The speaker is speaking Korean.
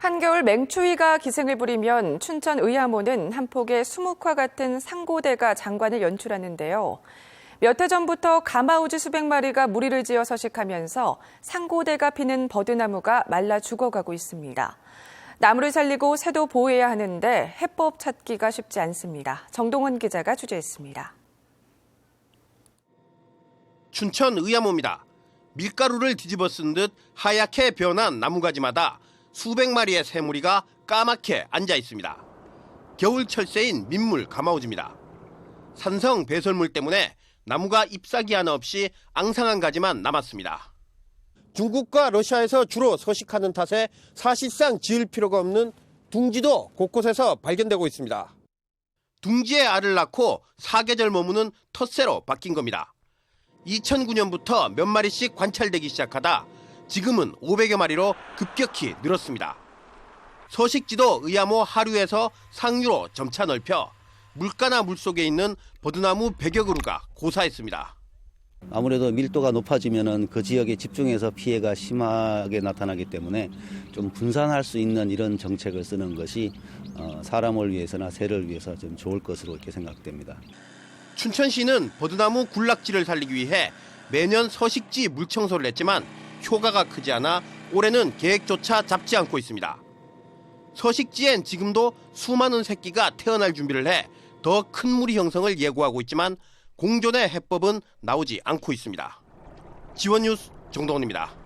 한겨울 맹추위가 기승을 부리면 춘천 의암호는 한 폭의 수묵화 같은 상고대가 장관을 연출하는데요. 몇 해 전부터 가마우지 수백 마리가 무리를 지어 서식하면서 상고대가 피는 버드나무가 말라 죽어가고 있습니다. 나무를 살리고 새도 보호해야 하는데 해법 찾기가 쉽지 않습니다. 정동원 기자가 취재했습니다. 춘천 의암호입니다. 밀가루를 뒤집어 쓴 듯 하얗게 변한 나무가지마다 수백 마리의 새무리가 까맣게 앉아 있습니다. 겨울 철새인 민물 가마우지입니다. 산성 배설물 때문에 나무가 잎사귀 하나 없이 앙상한 가지만 남았습니다. 중국과 러시아에서 주로 서식하는 탓에 사실상 지을 필요가 없는 둥지도 곳곳에서 발견되고 있습니다. 둥지에 알을 낳고 사계절 머무는 텃새로 바뀐 겁니다. 2009년부터 몇 마리씩 관찰되기 시작하다 지금은 500여 마리로 급격히 늘었습니다. 서식지도 의암호 하류에서 상류로 점차 넓혀 물가나 물속에 있는 버드나무 100여 그루가 고사했습니다. 아무래도 밀도가 높아지면은 그 지역에 집중해서 피해가 심하게 나타나기 때문에 좀 분산할 수 있는 이런 정책을 쓰는 것이 어, 사람을 위해서나 새를 위해서 좀 좋을 것으로 이렇게 생각됩니다. 춘천시는 버드나무 군락지를 살리기 위해 매년 서식지 물청소를 했지만 효과가 크지 않아 올해는 계획조차 잡지 않고 있습니다. 서식지엔 지금도 수많은 새끼가 태어날 준비를 해 더 큰 무리 형성을 예고하고 있지만 공존의 해법은 나오지 않고 있습니다. 지원 뉴스 정동원입니다.